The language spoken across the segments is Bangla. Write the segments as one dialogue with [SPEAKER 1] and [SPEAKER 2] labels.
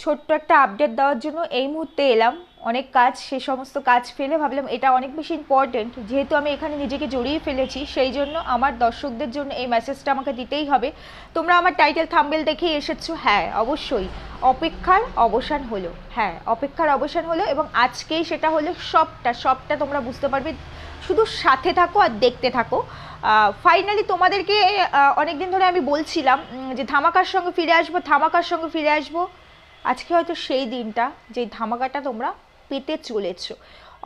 [SPEAKER 1] ছোট্ট একটা আপডেট দেওয়ার জন্য এই মুহূর্তে এলাম। অনেক কাজ, সে সমস্ত কাজ ফেলে ভাবলাম এটা অনেক বেশি ইম্পর্টেন্ট যেহেতু আমি এখানে নিজেকে জড়িয়ে ফেলেছি, সেই জন্য আমার দর্শকদের জন্য এই মেসেজটা আমাকে দিতেই হবে। তোমরা আমার টাইটেল থাম্বেল দেখেই এসেছ? হ্যাঁ অবশ্যই। অপেক্ষার অবসান হলো। হ্যাঁ অপেক্ষার অবসান হলো এবং আজকেই সেটা হলো সবটা সবটা তোমরা বুঝতে পারবে। শুধু সাথে থাকো আর দেখতে থাকো। ফাইনালি তোমাদেরকে অনেক দিন ধরে আমি বলছিলাম যে ধামাকার সঙ্গে ফিরে আসব, ধামাকার সঙ্গে ফিরে আসব। আজকে হয়তো সেই দিনটা যে ধামাকাটা তোমরা পেতে চলেছ।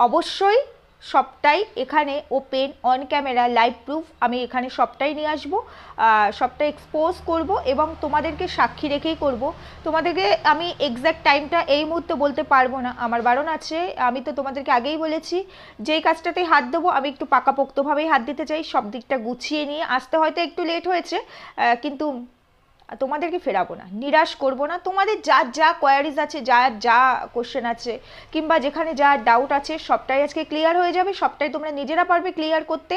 [SPEAKER 1] অবশ্যই সবটাই এখানে open on camera live proof আমি এখানে সবটাই নিয়ে আসব আহ, সবটা এক্সপোজ করব এবং তোমাদেরকে সাক্ষী রেখেই করব। তোমাদেরকে আমি এক্স্যাক্ট টাইমটা এই মুহূর্তে বলতে পারব না। আমার বারণ আছে আমি তো তোমাদেরকে আগেই বলেছি যেই কাজটাতে হাত দেবো আমি একটু পাকাপোক্তভাবেই হাত দিতে চাই সব দিকটা গুছিয়ে নিয়ে। আসতে হয়তো একটু লেট হয়েছে কিন্তু তোমাদেরকে ফেরাবো না, নিরাশ করব না। তোমাদের যা যা কোয়ারিজ আছে যা যা কোশ্চেন আছে, কিংবা যেখানে যা ডাউট আছে, সবটাই আজকে ক্লিয়ার হয়ে যাবে, সবটাই তোমরা নিজেরা পারবে ক্লিয়ার করতে।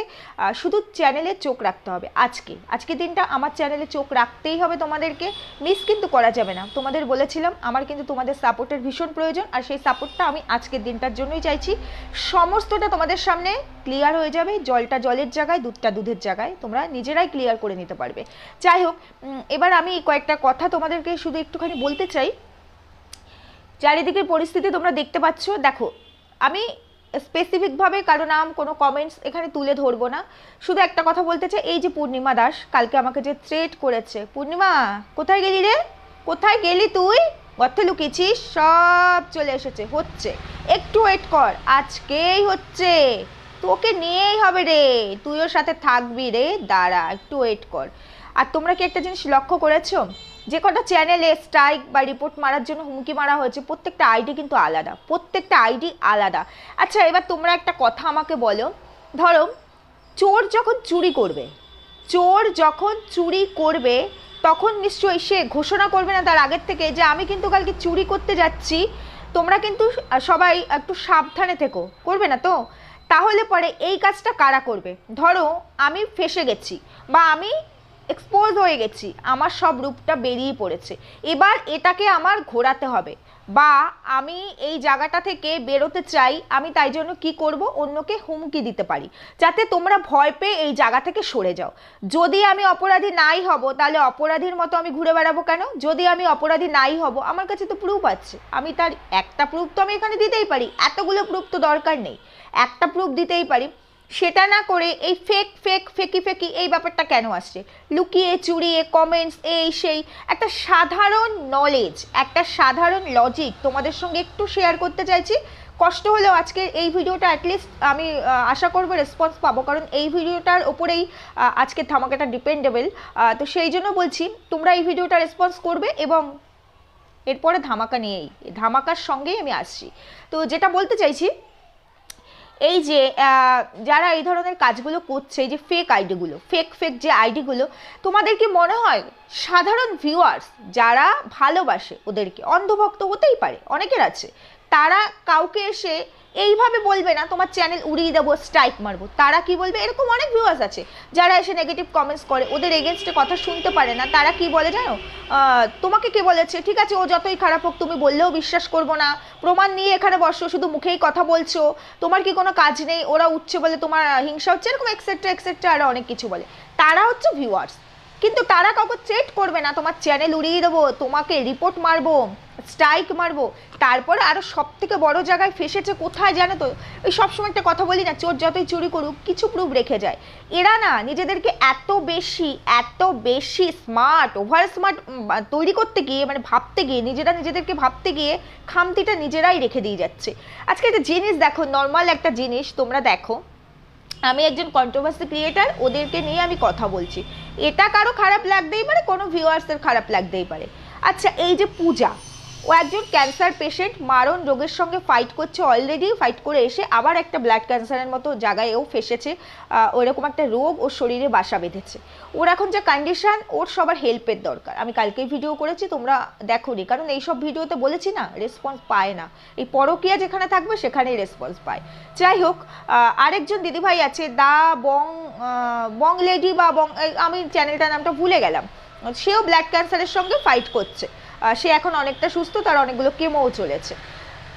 [SPEAKER 1] শুধু চ্যানেলে চোখ রাখতে হবে আজকে। আজকে দিনটা আমার চ্যানেলে চোখ রাখতেই হবে তোমাদেরকে। মিস কিন্তু করা যাবে না। তোমাদের বলেছিলাম, আমার কিন্তু তোমাদের সাপোর্টের ভীষণ প্রয়োজন, আর সেই সাপোর্টটা আমি আজকের দিনটার জন্যই চাইছি। সমস্তটা তোমাদের সামনে ক্লিয়ার হয়ে যাবে, জলটা জলের জায়গায়, দুধটা দুধের জায়গায়। তোমরা নিজেরাই ক্লিয়ার করে নিতে পারবে। যাই হোক এবার আমি কয়েকটা কথা তোমাদেরকে শুধু একটুখানি বলতে চাই। চারিদিকের পরিস্থিতি তোমরা দেখতে পাচ্ছ। দেখো, আমি স্পেসিফিকভাবে কারও নাম, কোনো কমেন্টস এখানে তুলে ধরবো না। শুধু একটা কথা বলতে চাই, এই যে পূর্ণিমা দাস কালকে আমাকে যে থ্রেট করেছে। পূর্ণিমা, কোথায় গেলি রে? কোথায় গেলি তুই? গর্তে লুকিয়েছিস? সব চলে এসেছে, হচ্ছে। একটু ওয়েট কর, আজকেই হচ্ছে। তোকে নিয়েই হবে রে। তুইও সাথে থাকবি রে, দাঁড়া, একটু ওয়েট কর। আর তোমরা কি একটা জিনিস লক্ষ্য করেছ? যে কটা চ্যানেলে স্ট্রাইক বা রিপোর্ট মারার জন্য হুমকি মারা হয়েছে, প্রত্যেকটা আইডি কিন্তু আলাদা, প্রত্যেকটা আইডি আলাদা। আচ্ছা এবার তোমরা একটা কথা আমাকে বলো। ধরো, চোর যখন চুরি করবে, চোর যখন চুরি করবে, তখন নিশ্চয়ই সে ঘোষণা করবে না তার আগের থেকে যে, আমি কিন্তু কালকে চুরি করতে যাচ্ছি। তোমরা কিন্তু সবাই একটু সাবধানে থেকো, করবে না তো? তাহলে পরে এই কাজটা কারা করবে? ধরো, আমি ফেসে গেছি বা আমি এক্সপোজ হয়ে গেছি। আমার সব রূপটা বেরিয়ে পড়েছে। এবার এটাকে আমার ঘোরাতে হবে। বা আমি এই জায়গাটা থেকে বেরোতে চাই, আমি তাই জন্য কি করব? অন্যকে হুমকি দিতে পারি। যাতে তোমরা ভয় পেয়ে এই জায়গা থেকে সরে যাও। যদি আমি অপরাধী নাই হব, তাহলে অপরাধীর মতো আমি ঘুরে বেড়াবো কেন? যদি আমি অপরাধী নাই হব, আমার কাছে তো প্রুফ আছে। আমি তার একটা প্রুফ তো আমি এখানে দিতেই পারি। এতগুলো প্রুফ তো দরকার নেই। একটা প্রুফ দিতেই পারি। সেটা না করে এই ফেক ফেক ফেকি ফেকি এই ব্যাপারটা কেন আসছে? লুকিয়ে, চুরিয়ে কমেন্টস এই, সেই, একটা সাধারণ নলেজ একটা সাধারণ লজিক তোমাদের সঙ্গে একটু শেয়ার করতে চাইছি। কষ্ট হলেও আজকে এই ভিডিওটা অ্যাটলিস্ট আমি আশা করব রেসপন্স পাবো। কারণ এই ভিডিওটার ওপরেই আজকের ধামাকাটা ডিপেন্ডেবল তো সেই জন্য বলছি, তোমরা এই ভিডিওটা রেসপন্স করবে এবং এরপরে ধামাকা নিয়েই, ধামাকার সঙ্গেই আমি আসছি। তো যেটা বলতে চাইছি এই যে যারা এই ধরনের কাজগুলো করছে, এই যে ফেক আইডিগুলো ফেক ফেক যে আইডিগুলো তোমাদের কি মনে হয় সাধারণ ভিউয়ার্স যারা ভালোবাসে ওদেরকে, অন্ধভক্ত হতেই পারে, অনেকের আছে তারা কাউকে এসে এইভাবে বলবে না, তোমার চ্যানেল উড়িয়ে দেবো স্ট্রাইক মারবো। তারা কি বলবে? এরকম অনেক ভিউয়ার্স আছে, যারা এসে নেগেটিভ কমেন্টস করে, ওদের এগেনস্টে কথা শুনতে পারে না। তারা কি বলে জানো? তোমাকে কে বলেছে? ঠিক আছে, ও যতই খারাপ হোক, তুমি বললেও বিশ্বাস করব না। প্রমাণ নিয়ে এখানে বসো, শুধু মুখেই কথা বলছো। তোমার কি কোনো কাজ নেই? ওরা উঠছে বলে তোমার হিংসা হচ্ছে? এরকম এক্সেট্রা এক্সেট্রা আরও অনেক কিছু বলে। তারা হচ্ছে ভিউয়ার্স কিন্তু তারা কাউকে চেট করবে না। তোমার চ্যানেল উড়িয়ে দেবো, তোমাকে রিপোর্ট মারবো স্ট্রাইক মারবো। তারপরে আরও সব থেকে বড় জায়গায় ফেসেছে কোথায় জানো তো? ওই সবসময় একটা কথা বলি না, চোর যতই চুরি করুক, কিছু প্রুফ রেখে যায়। এরা না নিজেদেরকে এত বেশি এত বেশি স্মার্ট ওভার স্মার্ট তৈরি করতে গিয়ে মানে ভাবতে গিয়ে, নিজেরা নিজেদেরকে ভাবতে গিয়ে খামতিটা নিজেরাই রেখে দিয়ে যাচ্ছে। আজকে একটা জিনিস দেখো নর্মাল একটা জিনিস তোমরা দেখো। আমি একজন কন্ট্রোভার্সি ক্রিয়েটার ওদেরকে নিয়ে আমি কথা বলছি। এটা কারও খারাপ লাগতেই পারে, কোনো ভিউয়ার্সের খারাপ লাগতেই পারে। আচ্ছা এই যে পূজা ও একজন ক্যান্সার পেশেন্ট মারণ রোগের সঙ্গে ফাইট করছে অলরেডি ফাইট করে এসে আবার একটা ব্লাড ক্যান্সারের মতো জায়গায় ও ফেসেছে আহ, ওরকম একটা রোগ ওর শরীরে বাসা বেঁধেছে। ওর এখন যে কন্ডিশন ওর সবার হেল্পের দরকার। আমি কালকেই ভিডিও করেছি তোমরা দেখোনি কারণ এইসব ভিডিওতে বলেছি না রেসপন্স পায় না। এই পরকিয়া যেখানে থাকবে সেখানেই রেসপন্স পায়। যাই হোক আরেকজন দিদিভাই আছে দা বং বং লেডি বা বং আমি চ্যানেলটার নামটা ভুলে গেলাম। সেও ব্লাড ক্যান্সারের সঙ্গে ফাইট করছে। সে এখন অনেকটা সুস্থ, তার অনেকগুলো কেমোও চলেছে।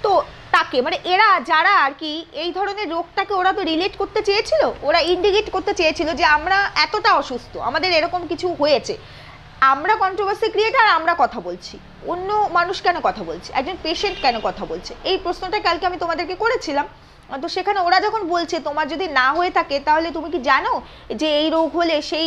[SPEAKER 1] তো তাকে মানে এরা যারা আর কি এই ধরনের রোগটাকে ওরা তো রিলেট করতে চেয়েছিল, ওরা ইন্ডিকেট করতে চেয়েছিল যে আমরা এতটা অসুস্থ, আমাদের এরকম কিছু হয়েছে। আমরা কন্ট্রোভার্সি ক্রিয়েটার আমরা কথা বলছি। অন্য মানুষ কেন কথা বলছে? একজন পেশেন্ট কেন কথা বলছে? এই প্রশ্নটা কালকে আমি তোমাদেরকে করেছিলাম। তো সেখানে ওরা যখন বলছে, তোমার যদি না হয়ে থাকে, তাহলে তুমি কি জানো যে এই রোগ হলে সেই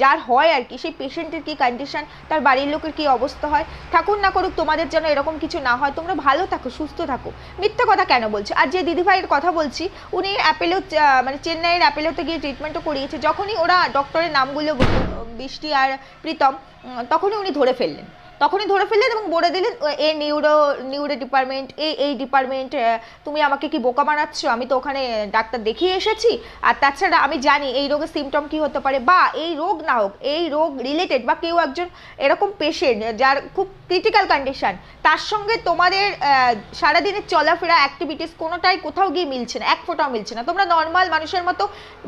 [SPEAKER 1] যার হয় আর কি, সেই পেশেন্টের কি কন্ডিশন তার বাড়ির লোকের কি অবস্থা হয়? ঠাকুর না করুক, তোমাদের যেন এরকম কিছু না হয়, তোমরা ভালো থাকো, সুস্থ থাকো। মিথ্যা কথা কেন বলছে? আর যে দিদিভাইয়ের কথা বলছি, উনি অ্যাপেলো মানে চেন্নাইয়ের অ্যাপেলোতে গিয়ে ট্রিটমেন্টও করিয়েছে। যখনই ওরা ডক্টরের নামগুলো বৃষ্টি আর প্রীতম তখনই উনি ধরে ফেললেন। তখনই ধরে ফেললেন এবং বলে দিলেন, এ নিউরো নিউরো ডিপার্টমেন্ট এই এই ডিপার্টমেন্ট তুমি আমাকে কি বোকা বানাচ্ছ? আমি তো ওখানে ডাক্তার দেখিয়ে এসেছি। আর তাছাড়া আমি জানি এই রোগের সিমটম কি হতে পারে। বা এই রোগ না হোক, এই রোগ রিলেটেড বা কেউ একজন এরকম পেশেন্ট যার খুব ক্রিটিক্যাল কন্ডিশন তার সঙ্গে তোমাদের সারাদিনের চলাফেরা অ্যাক্টিভিটিস কোনোটাই কোথাও গিয়ে মিলছে না, এক ফোঁটাও মিলছে না। তোমরা নর্মাল মানুষের মতো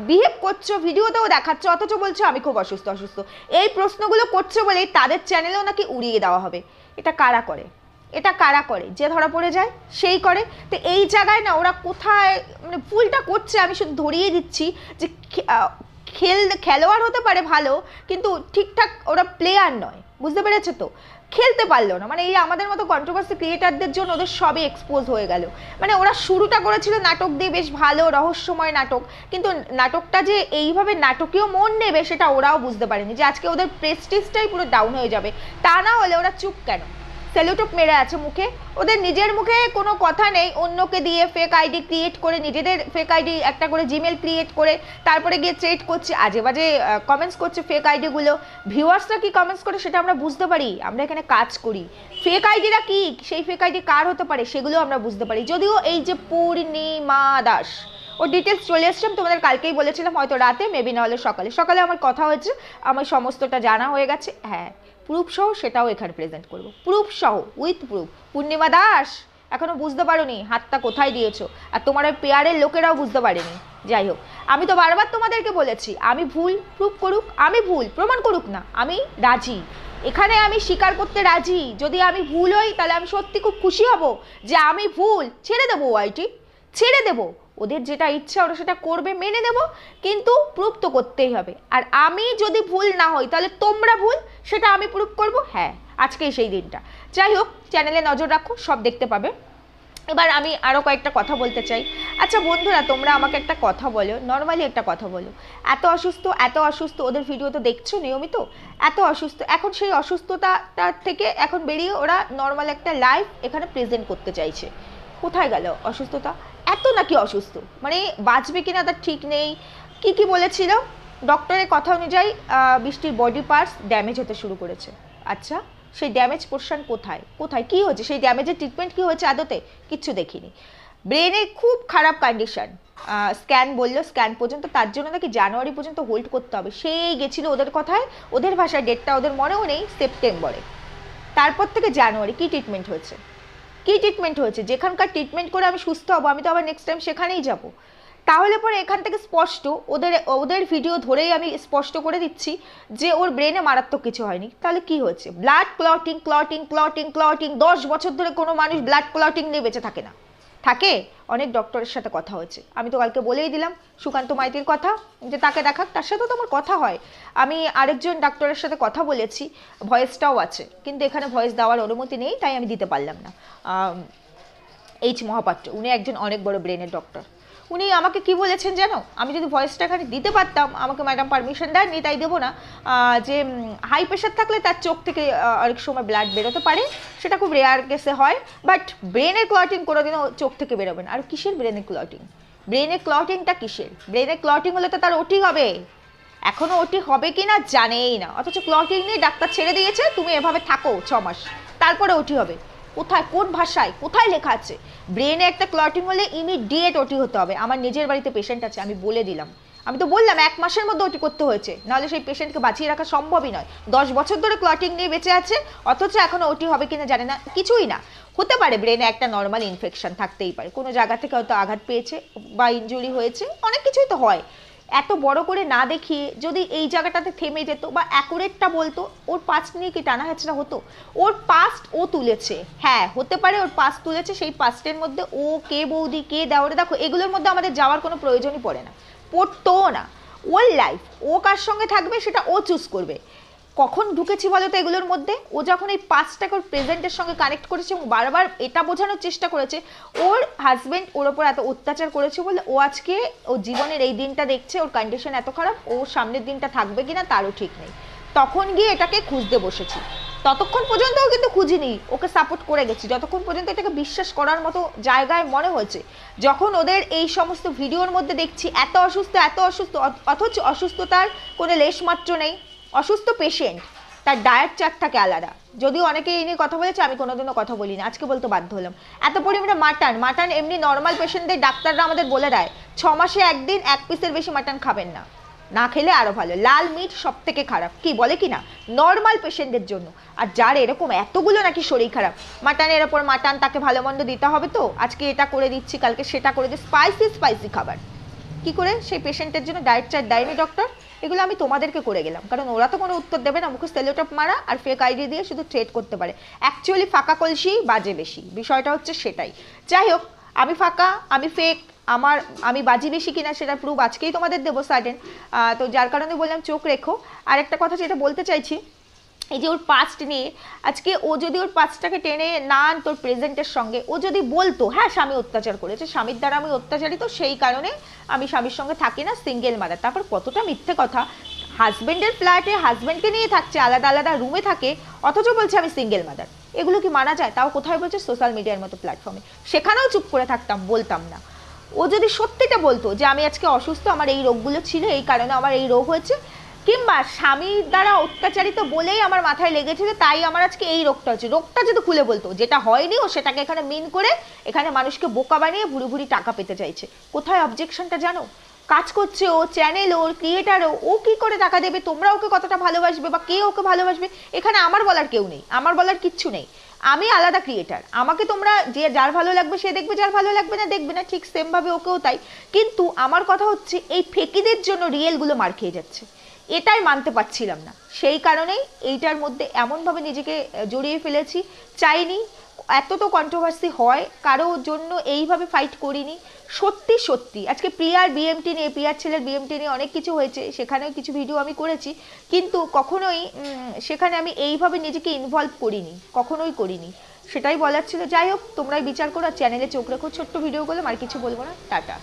[SPEAKER 1] বিহেভ করছ, ভিডিওতেও দেখাচ্ছ, অথচ বলছো, আমি খুব অসুস্থ অসুস্থ। এই প্রশ্নগুলো করছ বলেই তাদের চ্যানেলেও নাকি উড়িয়ে দেওয়া হবে। এটা কারা করে? এটা কারা করে? যে ধরা পড়ে যায়, সেই করে। তো এই জায়গায় না ওরা কোথায় মানে ভুলটা করছে, আমি শুধু ধরিয়ে দিচ্ছি যে খেল খেলোয়াড় হতে পারে ভালো, কিন্তু ঠিকঠাক ওরা প্লেয়ার নয়। বুঝতে পেরেছ তো? খেলতে পারল না। মানে এই আমাদের মতো কন্ট্রোভার্সি ক্রিয়েটারদের জন্য ওদের সবই এক্সপোজ হয়ে গেল। মানে ওরা শুরুটা করেছিল নাটক দিয়ে বেশ ভালো, রহস্যময় নাটক। কিন্তু নাটকটা যে এইভাবে নাটকীয় মন নেবে সেটা ওরাও বুঝতে পারেনি যে আজকে ওদের প্রেস্টিজটাই পুরো ডাউন হয়ে যাবে। তা না হলে ওরা চুপ কেন? সেলুটুপ মেরে আছে মুখে। ওদের নিজের মুখে কোনো কথা নেই। অন্যকে দিয়ে ফেক আইডি ক্রিয়েট করে, নিজেদের ফেক আইডি একটা করে জিমেল ক্রিয়েট করে, তারপরে গিয়ে ট্রেড করছে আজে বাজে কমেন্টস করছে ফেক আইডিগুলো ভিউয়ার্সরা কি কমেন্টস করে সেটা আমরা বুঝতে পারি। আমরা এখানে কাজ করি। ফেক আইডিরা কি? সেই ফেক আইডি কার হতে পারে সেগুলো আমরা বুঝতে পারি। যদিও এই যে পূর্ণিমা দাস, ও ডিটেলস চলে এসছে, আমি তোমাদের কালকেই বলেছিলাম, হয়তো রাতে মেবি না হলে সকালে। সকালে আমার কথা হয়েছে, আমার সমস্তটা জানা হয়ে গেছে। হ্যাঁ প্রুফ সহ সেটাও এখানে প্রেজেন্ট করব। প্রুফ সহ উইথ প্রুফ পূর্ণিমা দাস, এখনও বুঝতে পারোনি হাতটা কোথায় দিয়েছ। আর তোমার ওই পেয়ারের লোকেরাও বুঝতে পারেনি। যাই হোক, আমি তো বারবার তোমাদেরকে বলেছি, আমি ভুল প্রুফ করুক, আমি ভুল, প্রমাণ করুক না, আমি রাজি। এখানে আমি স্বীকার করতে রাজি। যদি আমি ভুল হই, তাহলে আমি সত্যি খুব খুশি হব যে আমি ভুল। ছেড়ে দেবো ওয়াইটি ছেড়ে দেবো। ওদের যেটা ইচ্ছা ওরা সেটা করবে, মেনে নেব, কিন্তু প্রুফ তো করতেই হবে। আর আমি যদি ভুল না হই, তাহলে তোমরা ভুল, সেটা আমি প্রুফ করব হ্যাঁ আজকেই সেই দিনটা। যাই হোক চ্যানেলে নজর রাখো, সব দেখতে পাবে। এবার আমি আরও কয়েকটা কথা বলতে চাই। আচ্ছা বন্ধুরা, তোমরা আমাকে একটা কথা বলো নর্মালি একটা কথা বলো। এত অসুস্থ এত অসুস্থ, ওদের ভিডিও তো দেখছ নিয়মিত? এত অসুস্থ, এখন সেই অসুস্থতাটার থেকে এখন বেরিয়ে ওরা নর্মাল একটা লাইফ এখানে প্রেজেন্ট করতে চাইছে। কোথায় গেল অসুস্থতা? এত নাকি অসুস্থ? মানে বাঁচবে কিনা তার ঠিক নেই। কি কি বলেছিল? ডক্টরের কথা অনুযায়ী বৃষ্টির বডি পার্টস ড্যামেজ হতে শুরু করেছে। আচ্ছা সেই ড্যামেজ পোর্শন কোথায়? কোথায়? কি হয়েছে? সেই ড্যামেজের ট্রিটমেন্ট কি হয়েছে আদতে? কিচ্ছু দেখিনি। ব্রেনের খুব খারাপ কন্ডিশন স্ক্যান বলল স্ক্যান পর্যন্ত, তার জন্য নাকি জানুয়ারি পর্যন্ত হোল্ড করতে হবে। সেই গেছিল ওদের কথায়। ওদের ভাষায় ডেটটা ওদের মনেও নেই সেপ্টেম্বরে তারপর থেকে জানুয়ারি কি ট্রিটমেন্ট হয়েছে? কি ট্রিটমেন্ট হয়েছে? যেখানকার ট্রিটমেন্ট করে আমি সুস্থ হব, আমি তো আবার নেক্সট টাইম সেখানেই যাব। তাহলে পরে এখান থেকে স্পষ্ট, ওদের ওদের ভিডিও ধরেই আমি স্পষ্ট করে দিচ্ছি যে ওর ব্রেনে মারাত্মক কিছু হয়নি। তাহলে কি হয়েছে? Blood clotting clotting clotting clotting দশ বছর ধরে কোনো মানুষ ব্লাড ক্লটিং নিয়ে বেঁচে থাকে না। থাকে, অনেক ডক্টরের সাথে কথা হয়েছে। আমি তো কালকে বলেই দিলাম, সুকান্ত মাইতির কথা, যে তাকে দেখাক, তার সাথেও তো আমার কথা হয়। আমি আরেকজন ডাক্তারের সাথে কথা বলেছি ভয়েসটাও আছে, কিন্তু এখানে ভয়েস দেওয়ার অনুমতি নেই, তাই আমি দিতে পারলাম না। এইচ মহাপাত্র, উনি একজন অনেক বড় ব্রেনের ডক্টর উনি আমাকে কি বলেছেন জানো আমি যদি ভয়েসটা এখানে দিতে পারতাম, আমাকে ম্যাডাম পারমিশন দেননি, তাই দেবো না। যে হাই প্রেশার থাকলে তার চোখ থেকে অনেক সময় ব্লাড বেরোতে পারে। সেটা খুব রেয়ার কেসে হয় বাট ব্রেনের ক্লটিং কোনোদিনও চোখ থেকে বেরোবে না। আর কিসের ব্রেনের ক্লটিং ব্রেনের ক্লটিংটা কিসের? ব্রেনের ক্লটিং হলে তো তার ওটি হবে। এখনও ওটি হবে কি না জানেই না। অথচ ক্লটিং নিয়ে ডাক্তার ছেড়ে দিয়েছে, তুমি এভাবে থাকো ছ মাস। তারপরে ওটি হবে। কোথায়, কোন ভাষায়, কোথায় লেখা আছে? ব্রেনে একটা ক্লটিং হলে ইমিডিয়েট ওটি হতে হবে। আমার নিজের বাড়িতে পেশেন্ট আছে, আমি বলে দিলাম। আমি তো বললাম, এক মাসের মধ্যে ওটি করতে হয়েছে। নাহলে সেই পেশেন্টকে বাঁচিয়ে রাখা সম্ভবই নয়। দশ বছর ধরে ক্লটিং নিয়ে বেঁচে আছে, অথচ এখনও ওটি হবে কিনা জানে না, কিছুই না। হতে পারে ব্রেনে একটা নর্মাল ইনফেকশন থাকতেই পারে। কোনো জায়গা থেকে হয়তো আঘাত পেয়েছে বা ইনজুরি হয়েছে, অনেক কিছুই তো হয়। এত বড় করে না দেখিয়ে যদি এই জায়গাটাতে থেমে যেত বা অ্যাকুরেটটা বলতো, ওর পাস্ট নিয়ে কি টানা হ্যাচড়া হতো? ওর পাস্ট ও তুলেছে। হ্যাঁ হতে পারে ওর পাস্ট তুলেছে, সেই পাস্টের মধ্যে ও, কে বৌদি, কে দেওয়ারে দেখো, এগুলোর মধ্যে আমাদের যাওয়ার কোনো প্রয়োজনই পড়ে না। পড়তোও না। ওর লাইফ ও কার সঙ্গে থাকবে সেটা ও চুজ করবে। কখন ঢুকেছি বলো তো এগুলোর মধ্যে? ও যখন এই পাঁচটাকে ওর প্রেজেন্টের সঙ্গে কানেক্ট করেছে এবং বারবার এটা বোঝানোর চেষ্টা করেছে, ওর হাজবেন্ড ওর ওপর এত অত্যাচার করেছে বলে ও আজকে ও জীবনের এই দিনটা দেখছে, ওর কন্ডিশন এত খারাপ, ও সামনের দিনটা থাকবে কিনা তারও ঠিক নেই। তখন গিয়ে এটাকে খুঁজতে বসেছি। ততক্ষণ পর্যন্তও কিন্তু খুঁজিনি, ওকে সাপোর্ট করে গেছি। যতক্ষণ পর্যন্ত এটাকে বিশ্বাস করার মতো জায়গায় মনে হয়েছে, যখন ওদের এই সমস্ত ভিডিওর মধ্যে দেখছি, এত অসুস্থ এত অসুস্থ, অথ- অথচ অসুস্থতার কোনো লেশ মাত্র নেই। অসুস্থ পেশেন্ট তার ডায়েট চার্ট থাকে আলাদা। যদিও অনেকে এই নিয়ে কথা বলেছে, আমি কোনোদিনও কথা বলি না আজকে বলতে বাধ্য হলাম। এত পরিমাণে মাটন মাটন এমনি নর্মাল পেশেন্টদের ডাক্তাররা আমাদের বলে দেয়, ছ মাসে একদিন এক পিসের বেশি মাটন খাবেন না। না খেলে আরও ভালো। লাল মিট সব থেকে খারাপ। কি বলে কি না? নর্মাল পেশেন্টদের জন্য। আর যার এরকম এতগুলো নাকি শরীর খারাপ মাটনের ওপর মাটন তাকে ভালো মন্দ দিতে হবে তো? আজকে এটা করে দিচ্ছি, কালকে সেটা করে দিই স্পাইসি স্পাইসি খাবার। কি করে? সেই পেশেন্টের জন্য ডায়েট চার্ট দেয়নি ডক্টর এগুলো আমি তোমাদেরকে করে গেলাম। কারণ ওরা তো কোনো উত্তর দেবে না মুখে সেলোটপ মারা আর ফেক আইডি দিয়ে শুধু ট্রেড করতে পারে। অ্যাকচুয়ালি ফাঁকা কলসি বাজে বেশি। বিষয়টা হচ্ছে সেটাই। যাই হোক, আমি ফাঁকা, আমি ফেক আমার, আমি বাজি বেশি কিনা সেটা প্রুফ আজকেই তোমাদের দেবো সার্টেন তো যার কারণে বললাম চোখ রেখো। আর একটা কথা যেটা বলতে চাইছি এই যে ওর পাস্ট নিয়ে, আজকে ও যদি ওর পাস্টটাকে টেনে না তোর প্রেজেন্টের সঙ্গে, ও যদি বলতো হ্যাঁ স্বামী অত্যাচার করেছে, স্বামীর দ্বারা আমি অত্যাচারিত, সেই কারণে আমি স্বামীর সঙ্গে থাকি না সিঙ্গেল মাদার তারপর কতটা মিথ্যে কথা। হাজব্যান্ডের ফ্ল্যাটে হাজব্যান্ডকে নিয়ে থাকছে, আলাদা আলাদা রুমে থাকে, অথচ বলছে আমি সিঙ্গেল মাদার এগুলো কি মানা যায়? তাও কোথায় বলছে? সোশ্যাল মিডিয়ার মতো প্ল্যাটফর্মে সেখানেও চুপ করে থাকতাম, বলতাম না। ও যদি সত্যিটা বলতো যে, আমি আজকে অসুস্থ, আমার এই রোগগুলো ছিল, এই কারণে আমার এই রোগ হয়েছে কিংবা স্বামীর দ্বারা অত্যাচারিত বলেই আমার মাথায় লেগেছিল তাই আমার আজকে এই রোগটা হচ্ছে। রোগটা যদি খুলে বলতো, যেটা হয়নি ও সেটাকে এখানে মিন করে এখানে মানুষকে বোকা বানিয়ে ভুড়ি ভুড়ি টাকা পেতে চাইছে। কোথায় অবজেকশনটা জানো? কাজ করছে ও চ্যানেল ওর ক্রিয়েটারও ও কি করে টাকা দেবে? তোমরা ওকে কতটা ভালোবাসবে বা কে ওকে ভালোবাসবে? এখানে আমার বলার কেউ নেই, আমার বলার কিচ্ছু নেই। আমি আলাদা ক্রিয়েটার আমাকে তোমরা যে যার ভালো লাগবে সে দেখবে, যার ভালো লাগবে না দেখবে না, ঠিক সেমভাবে ওকেও তাই। কিন্তু আমার কথা হচ্ছে এই ফেকিদের জন্য রিয়েলগুলো মার খেয়ে যাচ্ছে। এটাই মানতে পারছিলাম না। সেই কারণেই এইটার মধ্যে এমনভাবে নিজেকে জড়িয়ে ফেলেছি। চাইনি, এত তো কন্ট্রোভার্সি হয় কারও জন্য এইভাবে ফাইট করিনি। সত্যি সত্যি, আজকে প্রিয়ার বিএমটি নিয়ে, প্রিয়ার ছেলের বিএমটি নিয়ে অনেক কিছু হয়েছে, সেখানেও কিছু ভিডিও আমি করেছি, কিন্তু কখনোই সেখানে আমি এইভাবে নিজেকে ইনভলভ করিনি, কখনোই করিনি। সেটাই বলার ছিল। যাই হোক, তোমরাই বিচার করো চ্যানেলে চোখ রেখো। ছোট্ট ভিডিওগুলো আর কিছু বলব না। টাটা।